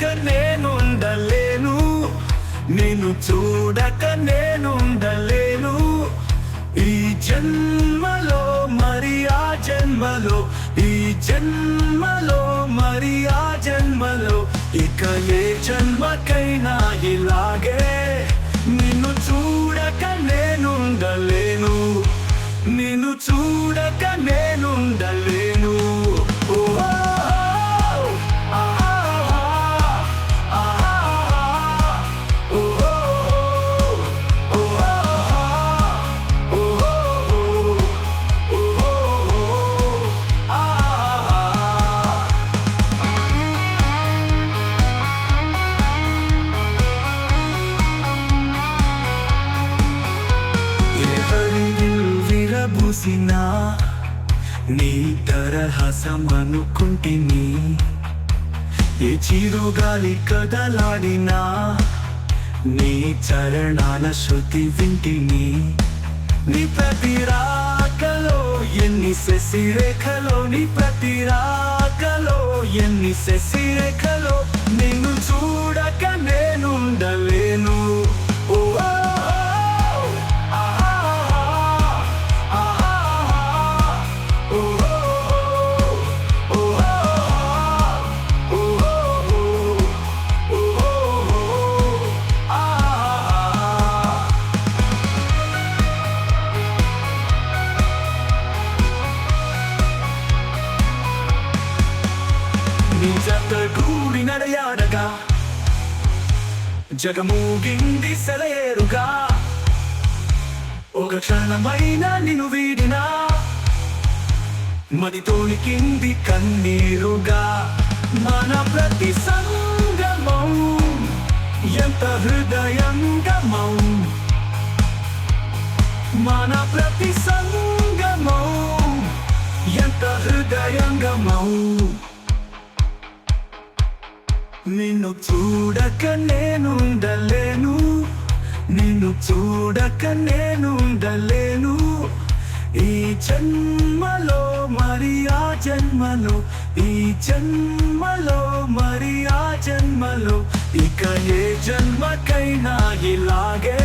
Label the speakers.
Speaker 1: చూడక నేనుండలేను. నిన్ను చూడక నేనుండలేను. ఈ జన్మలో మరి ఆ జన్మలో ఈ జన్మలో మరి ఆ జన్మలో ఇక ఏ జన్మకైనా ఇలాగే చూసినా నీ తరహసమనుకుంటిని ఏ చిరుగాలి కదలాడినా నీ చరణాల శృతి వింటిని. నీ ప్రతి రాకలో ఎన్ని శశిరేఖలో నీ ప్రతి రాకలో ఎన్ని శశిరేఖ నడయాడగా జగమూగింది సెలయేరుగా. ఒక క్షణమైన నిను వీడినా. మదితోనికింది కన్నీరుగా. మన ప్రతి సంగమం ఎంత హృదయంగమం. మన ప్రతి సంగ నిన్ను చూడక నేనుండలేను నిన్ను చూడక నేనుండలేను ఈ జన్మలో మరి ఆ జన్మలో ఈ జన్మలో మరి ఆ జన్మలో ఇక ఏ జన్మకైనా ఇలాగే